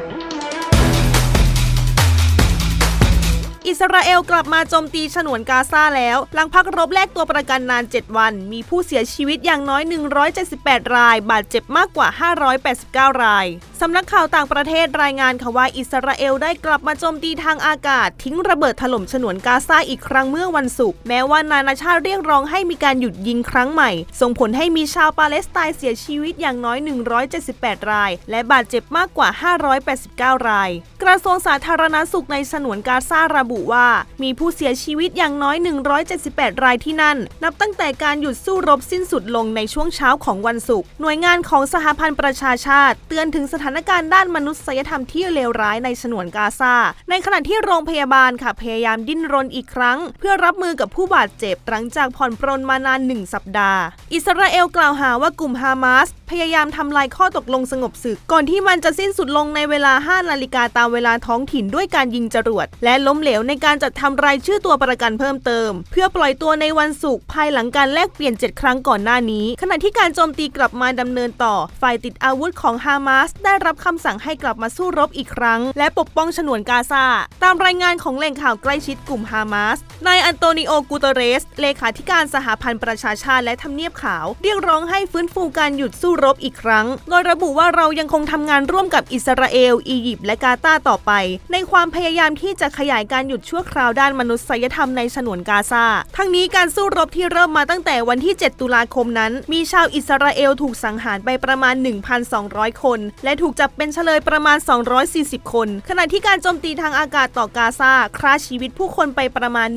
Mm-hmm. อิสราเอลกลับมาโจมตีฉนวนกาซาแล้ว หลังพักรบแลกตัวประกันนาน 7 วัน มีผู้เสียชีวิตอย่างน้อย 178 ราย บาดเจ็บมากกว่า 589 ราย สำนักข่าวต่างประเทศรายงานค่ะว่าอิสราเอลได้กลับมาโจมตีทางอากาศ ทิ้งระเบิดถล่มฉนวนกาซาอีกครั้งเมื่อวันศุกร์แม้ว่านานาชาติเรียกร้องให้มีการหยุดยิงครั้งใหม่ ส่งผลให้มีชาวปาเลสไตน์เสียชีวิตอย่างน้อย 178 ราย และบาดเจ็บมากกว่า 589 ราย กระทรวงสาธารณสุขในฉนวนกาซาระบุว่า มีผู้เสียชีวิตอย่างน้อย 178 รายที่นั่น นับตั้งแต่การหยุดสู้รบสิ้นสุดลงในช่วงเช้าของวันศุกร์หน่วยงานของสหพันธ์ประชาชาติ เตือนถึงสถานการณ์ด้านมนุษยธรรมที่เลวร้ายในฉนวนกาซาในขณะที่โรงพยาบาลค่ะพยายามดิ้นรนอีกครั้ง เพื่อรับมือกับผู้บาดเจ็บหลังจากผ่อนปรนมานานหนึ่งสัปดาห์ อิสราเอลกล่าวหาว่ากลุ่มฮามาส พยายามทำลายข้อตกลงสงบศึก ก่อนที่มันจะสิ้นสุดลงในเวลา 5 นาฬิกาตามเวลาท้องถิ่นด้วยการยิงจรวด และล้มเหลวในการจัดทำรายชื่อตัวประกันเพิ่มเติม เพื่อปล่อยตัวในวันศุกร์ภายหลังการแลกเปลี่ยน 7 ครั้งก่อนหน้านี้ ขณะที่การโจมตีกลับมาดำเนินต่อ ฝ่ายติดอาวุธของฮามาสได้รับคำสั่งให้กลับมาสู้รบอีกครั้ง และปกป้องฉนวนกาซาตามรายงานของแหล่งข่าวใกล้ชิดกลุ่มฮามาสนายอันโตนิโอกูเตเรส เลขาธิการสหพันธ์ประชาชาติและทำเนียบขาว เรียกร้องให้ฟื้นฟูการหยุดสู้รบอีกครั้ง โดยระบุว่าเรายังคงทำงานร่วมกับอิสราเอล อียิปต์และกาตาต่อไป ในความพยายามที่จะขยายการหยุดชั่วคราวด้านมนุษยธรรมในฉนวนกาซา ทั้งนี้การสู้รบที่เริ่มมาตั้งแต่วันที่ 7 ตุลาคมนั้น มีชาวอิสราเอลถูกสังหารไปประมาณ 1,200 คน และถูกจับเป็นเฉลยประมาณ 240 คน ขณะที่การโจมตีทางอากาศต่อกาซาฆ่าชีวิตผู้คนไปประมาณ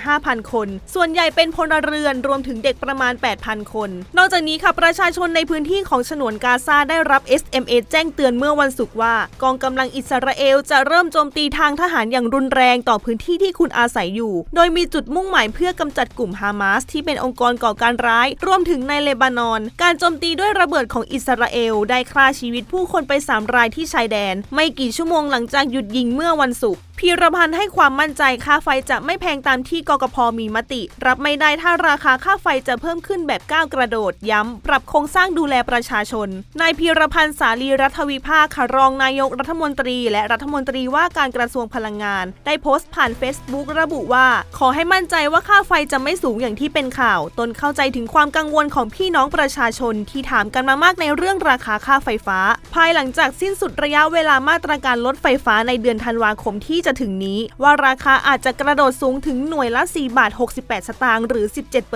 15,000 คน ส่วนใหญ่เป็นพลเรือนรวมถึงเด็กประมาณ 8,000 คน นอกจากนี้ค่ะประชาชนในพื้นที่ของฉนวนกาซาได้รับ SMS แจ้งเตือนเมื่อวันศุกร์ว่า กองกำลังอิสราเอลจะเริ่มโจมตีทางทหารอย่างรุนแรงต่อพื้นที่ที่คุณอาศัยอยู่ โดยมีจุดมุ่งหมายเพื่อกำจัดกลุ่มฮามาสที่เป็นองค์กรก่อการร้าย รวมถึงในเลบานอน การโจมตีด้วยระเบิดของอิสราเอล ได้ฆ่าชีวิตผู้คนไป 3 รายที่ชายแดน ไม่กี่ชั่วโมงหลังจากหยุดยิงเมื่อวันศุกร์ พีรพันธ์ให้ความมั่นใจค่าไฟจะไม่แพงตามที่กกพมีมติ รับไม่ได้ถ้าราคาค่าไฟจะเพิ่มขึ้นแบบก้าวกระโดด ย้ำ ปรับโครงสร้างดูแลประชาชน นายพีรพันธ์สาลีรัฐวิภาคค่ะรองนายกรัฐมนตรี และรัฐมนตรีว่าการกระทรวงพลังงาน ได้โพสต์ผ่าน Facebook ระบุว่า ขอให้มั่นใจว่าค่าไฟจะไม่สูงอย่างที่เป็นข่าว ตนเข้าใจถึงความกังวลของพี่น้องประชาชนที่ถามกันมามากในเรื่องราคาค่าไฟฟ้า ภายหลังจากสิ้นสุดระยะเวลามาตรการลดไฟฟ้าในเดือนธันวาคมที่จะถึงนี้ว่าราคาอาจจะกระโดดสูงถึงหน่วยละ 4 บาท 68 สตางค์หรือ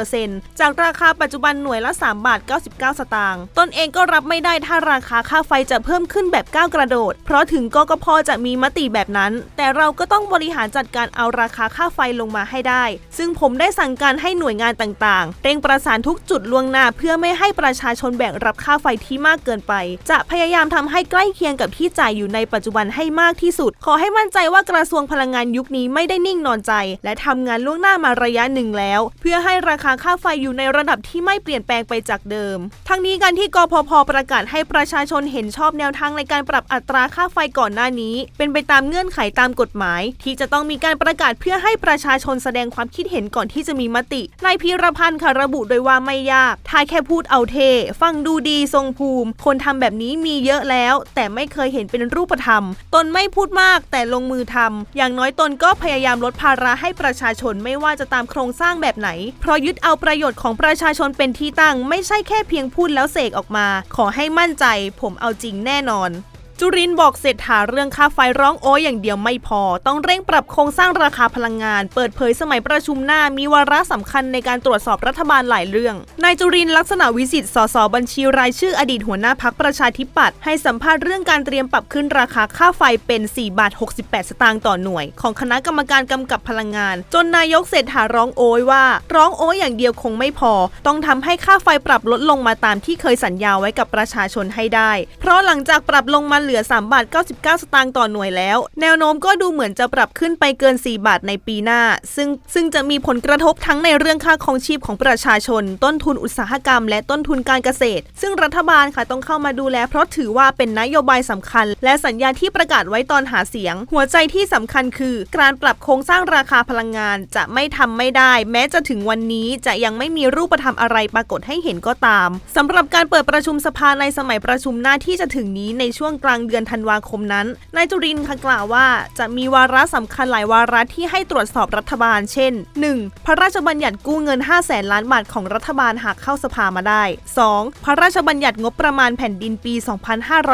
17%จากราคาปัจจุบันหน่วยละ 3 บาท 99 สตางค์ตนเองก็รับไม่ได้ถ้าราคาค่าไฟจะเพิ่มขึ้นแบบก้าวกระโดด เพราะถึงกกพจะมีมติแบบนั้น แต่เราก็ต้องบริหารจัดการเอาราคาค่าไฟลงมาให้ได้ ซึ่งผมได้สั่งการให้หน่วยงานต่างๆ เร่งประสานทุกจุดล่วงหน้า เพื่อไม่ให้ประชาชนแบกรับค่าไฟที่มากเกินไป จะพยายามทำให้ใกล้เคียงกับที่จ่ายอยู่ในปัจจุบันให้มากที่สุด ขอให้มั่นใจว่ากระระทรวงพลังงานยุคนี้ไม่ได้นิ่งนอนใจ และทำงานล่วงหน้ามาระยะหนึ่งแล้ว เพื่อให้ราคาค่าไฟอยู่ในระดับที่ไม่เปลี่ยนแปลงไปจากเดิม ทั้งนี้การที่กพพประกาศให้ประชาชนเห็นชอบแนวทางในการปรับอัตราค่าไฟก่อนหน้านี้ เป็นไปตามเงื่อนไขตามกฎหมาย ที่จะต้องมีการประกาศเพื่อให้ประชาชนแสดงความคิดเห็นก่อนที่จะมีมตินายพีรพันธ์ค่ะระบุโดยว่าไม่ยากถ้าแค่พูดเอาเท ฟังดูดีทรงภูมิ คนทำแบบนี้มีเยอะแล้ว แต่ไม่เคยเห็นเป็นรูปธรรม ตนไม่พูดมากแต่ลงมือทำ อย่างน้อยตนก็พยายามลดภาระให้ประชาชนไม่ว่าจะตามโครงสร้างแบบไหน เพราะยึดเอาประโยชน์ของประชาชนเป็นที่ตั้ง ไม่ใช่แค่เพียงพูดแล้วเสกออกมา ขอให้มั่นใจ ผมเอาจริงแน่นอน จุรินบอกเศรษฐาเรื่องค่าไฟร้องโอ้ยอย่างเดียวไม่พอ ต้องเร่งปรับโครงสร้างราคาพลังงาน เปิดเผยสมัยประชุมหน้ามีวาระสำคัญในการตรวจสอบรัฐบาลหลายเรื่อง นายจุรินลักษณะวิสิทธิ์สสบัญชีรายชื่ออดีตหัวหน้าพักประชาธิปัตย์ให้สัมภาษณ์เรื่องการเตรียมปรับขึ้นราคาค่าไฟเป็น 4 บาท 68 สตางค์ต่อหน่วย ของคณะกรรมการกำกับพลังงาน จนนายกเศรษฐาร้องโอยว่า ร้องโอ้ยอย่างเดียวคงไม่พอ ต้องทำให้ค่าไฟปรับลดลงมาตามที่เคยสัญญาไว้กับประชาชนให้ได้ เพราะหลังจากปรับลงมาเหลือ 3 บาท 99 สตางค์ต่อหน่วยแล้ว แนวโน้มก็ดูเหมือนจะปรับขึ้นไปเกิน 4 บาทในปีหน้า ซึ่งซึ่งจะมีผลกระทบทั้งในเรื่องค่าครองชีพของประชาชน ต้นทุนอุตสาหกรรม และต้นทุนการเกษตร ซึ่งรัฐบาลค่ะต้องเข้ามาดูแล เพราะถือว่าเป็นนโยบายสำคัญ และสัญญาที่ประกาศไว้ตอนหาเสียง หัวใจที่สำคัญคือ การปรับโครงสร้างราคาพลังงาน จะไม่ทำไม่ได้ แม้จะถึงวันนี้จะยังไม่มีรูปธรรมอะไรปรากฏให้เห็นก็ตามสำหรับการเปิดประชุมสภาในสมัยประชุมหน้าที่จะถึงนี้ในช่วงกลางางเดือนธันวาคมนั้น นายจุรินค่ะกล่าวว่าจะมีวาระสำคัญหลายวาระที่ให้ตรวจสอบรัฐบาล เช่น 1. พระราชบัญญัติกู้เงิน 5 0 0แสนล้านบาทของรัฐบาลหากเข้าสภามาได้ 2. พระราชบัญญัติงบประมาณแผ่นดินปี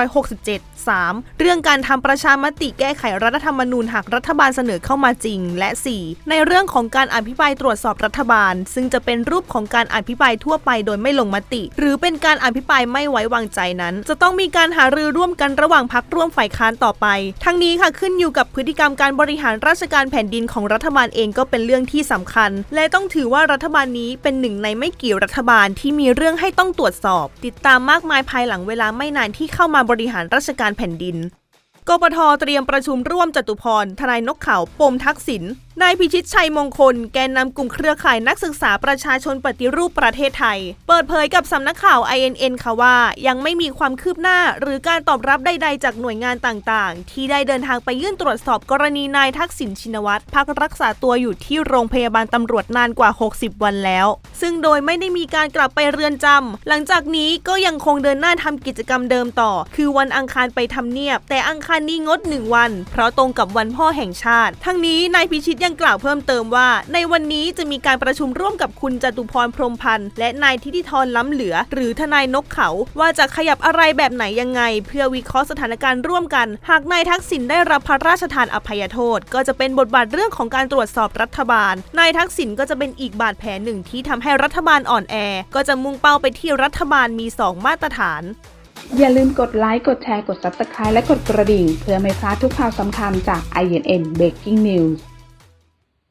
2567 3. เรื่องการทำประชามติแก้ไขรัฐธรรมนูญหากรัฐบาลเสนอเข้ามาจริง และ 4. ในเรื่องของการอภิปรายตรวจสอบรัฐบาล ซึ่งจะเป็นรูปของการอภิปรายทั่วไปโดยไม่ลงมติ หรือเป็นการอภิปรายไม่ไว้วางใจนั้น จะต้องมีการหารือร่วมกันระหว่างพักร่วมฝ่ายค้านต่อไป ทั้งนี้ค่ะขึ้นอยู่กับพฤติกรรมการบริหารราชการแผ่นดินของรัฐบาลเองก็เป็นเรื่องที่สำคัญ และต้องถือว่ารัฐบาลนี้เป็นหนึ่งในไม่กี่รัฐบาลที่มีเรื่องให้ต้องตรวจสอบ ติดตามมากมายภายหลังเวลาไม่นานที่เข้ามาบริหารราชการแผ่นดิน กปทเตรียมประชุมร่วมจตุพรทนายนกเขาปมทักษิณนายพิชิตชัยมงคล แกนนำกลุ่มเครือข่ายนักศึกษาประชาชนปฏิรูปประเทศไทย เปิดเผยกับสำนักข่าว INN ค่ะว่า ยังไม่มีความคืบหน้าหรือการตอบรับใดๆ จากหน่วยงานต่างๆ ที่ได้เดินทางไปยื่นตรวจสอบกรณีนายทักษิณชินวัตรพักรักษาตัวอยู่ที่โรงพยาบาลตำรวจนานกว่า 60 วันแล้ว ซึ่งโดยไม่ได้มีการกลับไปเรือนจำหลังจากนี้ก็ยังคงเดินหน้าทำกิจกรรมเดิมต่อ คือวันอังคารไปทำเนียบ แต่อังคารนี้งดหนึ่งวัน เพราะตรงกับวันพ่อแห่งชาติ ทั้งนี้นายพิชิตยังกล่าวเพิ่มเติมว่า ในวันนี้จะมีการประชุมร่วมกับคุณจตุพรพรมพันธ์และนายทิติธรล้ำเหลือ หรือทนายนกเขา ว่าจะขยับอะไรแบบไหนยังไง เพื่อวิเคราะห์สถานการณ์ร่วมกัน หากนายทักษิณได้รับพระราชทานอภัยโทษ ก็จะเป็นบทบาทเรื่องของการตรวจสอบรัฐบาล นายทักษิณก็จะเป็นอีกบาดแผลหนึ่งที่ทำให้รัฐบาลอ่อนแอ ก็จะมุ่งเป้าไปที่รัฐบาลมีสองมาตรฐานอย่าลืมกดไลค์ กดแชร์ กด Subscribe และกดกระดิ่ง เพื่อไม่พลาดทุกข่าวสำคัญจาก INN Breaking News